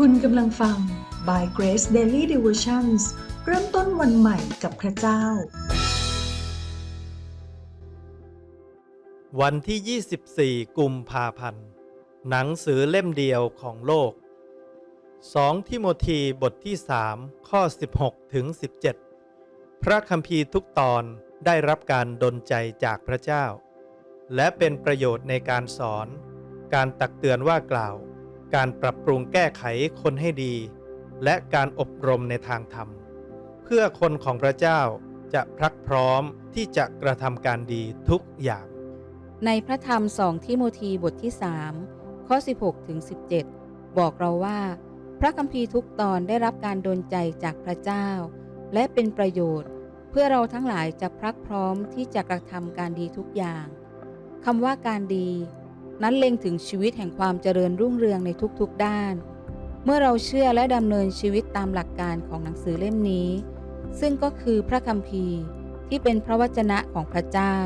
คุณกำลังฟัง By Grace Daily Devotions เริ่มต้นวันใหม่กับพระเจ้า วันที่ 24 กุมภาพันธ์ หนังสือเล่มเดียวของโลก 2 ทิโมธีบทที่ 3 ข้อ 16 ถึง 17 พระคัมภีร์ทุกตอนได้รับการดลใจจากพระเจ้า และเป็นประโยชน์ในการสอน การตักเตือนว่ากล่าว การปรับปรุงแก้ไขคนให้ดี และการอบรมในทางธรรม เพื่อคนของพระเจ้าจะพรักพร้อมที่จะกระทำการดีทุกอย่าง ในพระธรรมสองทิโมธีบทที่3ข้อ 16ถึง17 บอกเราว่า พระคัมภีร์ทุกตอนได้รับการดลใจจากพระเจ้า และเป็นประโยชน์ เพื่อเราทั้งหลายจะพรักพร้อมที่จะกระทำการดีทุกอย่างคำว่าการดี นั้นเล็งถึงชีวิตแห่งความเจริญรุ่งเรืองในทุกๆด้าน เมื่อเราเชื่อและดำเนินชีวิตตามหลักการของหนังสือเล่มนี้ ซึ่งก็คือพระคัมภีร์ที่เป็นพระวจนะของพระเจ้า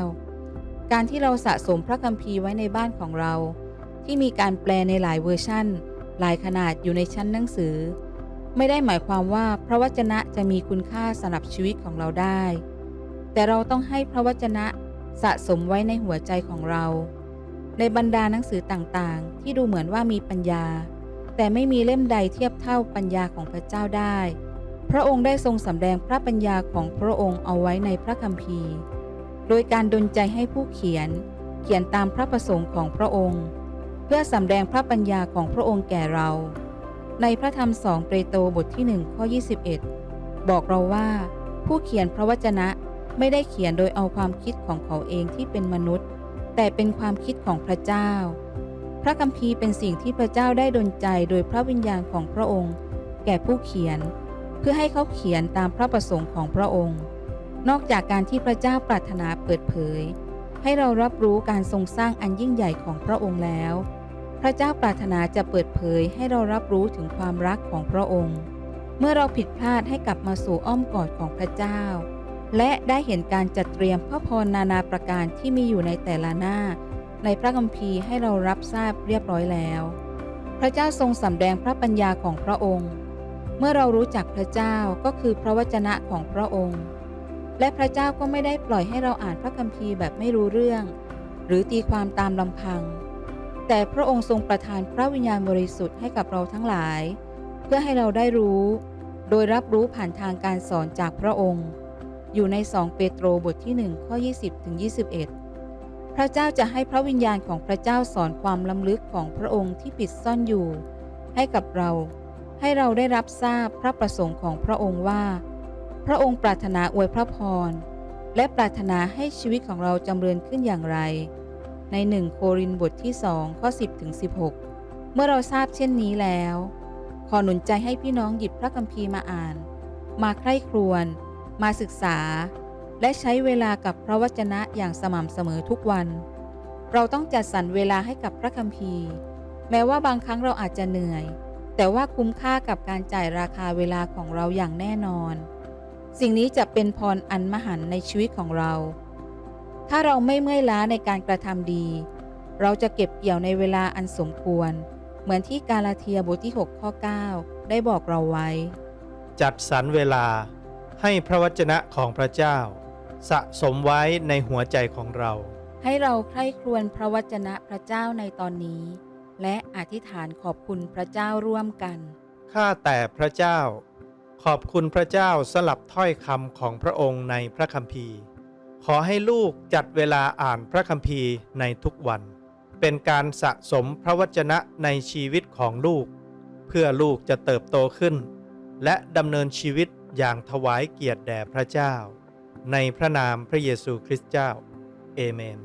การที่เราสะสมพระคัมภีร์ไว้ในบ้านของเรา ที่มีการแปลในหลายเวอร์ชั่น หลายขนาดอยู่ในชั้นหนังสือ ไม่ได้หมายความว่าพระวจนะจะมีคุณค่าสำหรับชีวิตของเราได้ แต่เราต้องให้พระวจนะสะสมไว้ในหัวใจของเรา ในบรรดาหนังสือต่างๆ ที่ดูเหมือนว่ามีปัญญา แต่ไม่มีเล่มใดเทียบเท่าปัญญาของพระเจ้าได้ พระองค์ได้ทรงสำแดงพระปัญญาของพระองค์เอาไว้ในพระคัมภีร์ โดยการดลใจให้ผู้เขียน เขียนตามพระประสงค์ของพระองค์ เพื่อสำแดงพระปัญญาของพระองค์แก่เรา ในพระธรรมสองเปโตรบทที่1ข้อ21 บอกเราว่า ผู้เขียนพระวจนะไม่ได้เขียนโดยเอาความคิดของเขาเองที่เป็นมนุษย์ แต่เป็นความคิดของพระเจ้า พระคัมภีร์เป็นสิ่งที่พระเจ้าได้ดลใจโดยพระวิญญาณของพระองค์ แก่ผู้เขียน เพื่อให้เขาเขียนตามพระประสงค์ของพระองค์ นอกจากการที่พระเจ้าปรารถนาเปิดเผย ให้เรารับรู้การทรงสร้างอันยิ่งใหญ่ของพระองค์แล้ว พระเจ้าปรารถนาจะเปิดเผยให้เรารับรู้ถึงความรักของพระองค์ เมื่อเราผิดพลาดให้กลับมาสู่อ้อมกอดของพระเจ้า และได้เห็นการจัดเตรียมพระพรนานาประการที่มีอยู่ในแต่ละหน้า ในพระคัมภีร์ให้เรารับทราบเรียบร้อยแล้ว พระเจ้าทรงสำแดงพระปัญญาของพระองค์ เมื่อเรารู้จักพระเจ้าก็คือพระวจนะของพระองค์ และพระเจ้าก็ไม่ได้ปล่อยให้เราอ่านพระคัมภีร์แบบไม่รู้เรื่อง หรือตีความตามลำพัง แต่พระองค์ทรงประทานพระวิญญาณบริสุทธิ์ให้กับเราทั้งหลาย เพื่อให้เราได้รู้ โดยรับรู้ผ่านทางการสอนจากพระองค์ อยู่ใน 2 เปโตรบทที่ 1 ข้อ 20ถึง21 พระเจ้าจะให้พระวิญญาณของพระเจ้าสอนความล้ำลึกของพระองค์ที่ปิดซ่อนอยู่ ให้กับเรา ให้เราได้รับทราบพระประสงค์ของพระองค์ว่า พระองค์ปรารถนาอวยพระพร และปรารถนาให้ชีวิตของเราจำเริญขึ้นอย่างไร ในหนึ่งโครินธ์บทที่2ข้อ10ถึง16 เมื่อเราทราบเช่นนี้แล้ว ขอหนุนใจให้พี่น้องหยิบพระคัมภีร์มาอ่าน มาใคร่ครวญ มาศึกษา และใช้เวลากับพระวจนะอย่างสม่ำเสมอทุกวัน เราต้องจัดสรรเวลาให้กับพระคัมภีร์ แม้ว่าบางครั้งเราอาจจะเหนื่อย แต่ว่าคุ้มค่ากับการจ่ายราคาเวลาของเราอย่างแน่นอน สิ่งนี้จะเป็นพรอันมหันต์ในชีวิตของเรา ถ้าเราไม่เมื่อยล้าในการกระทำดี เราจะเก็บเกี่ยวในเวลาอันสมควร เหมือนที่กาลาเทียบทที่ 6 ข้อ 9 ได้บอกเราไว้ จัดสรรเวลา ให้พระวจนะของพระเจ้า สะสมไว้ในหัวใจของเรา ให้เราใคร่ครวญพระวจนะพระเจ้าในตอนนี้ และอธิษฐานขอบคุณพระเจ้าร่วมกัน ข้าแต่พระเจ้า ขอบคุณพระเจ้าสลับถ้อยคำของพระองค์ในพระคัมภีร์ ขอให้ลูกจัดเวลาอ่านพระคัมภีร์ในทุกวัน เป็นการสะสมพระวจนะในชีวิตของลูก เพื่อลูกจะเติบโตขึ้น และดำเนินชีวิต อย่างถวายเกียรติแด่พระเจ้า ในพระนามพระเยซูคริสต์เจ้า เอเมน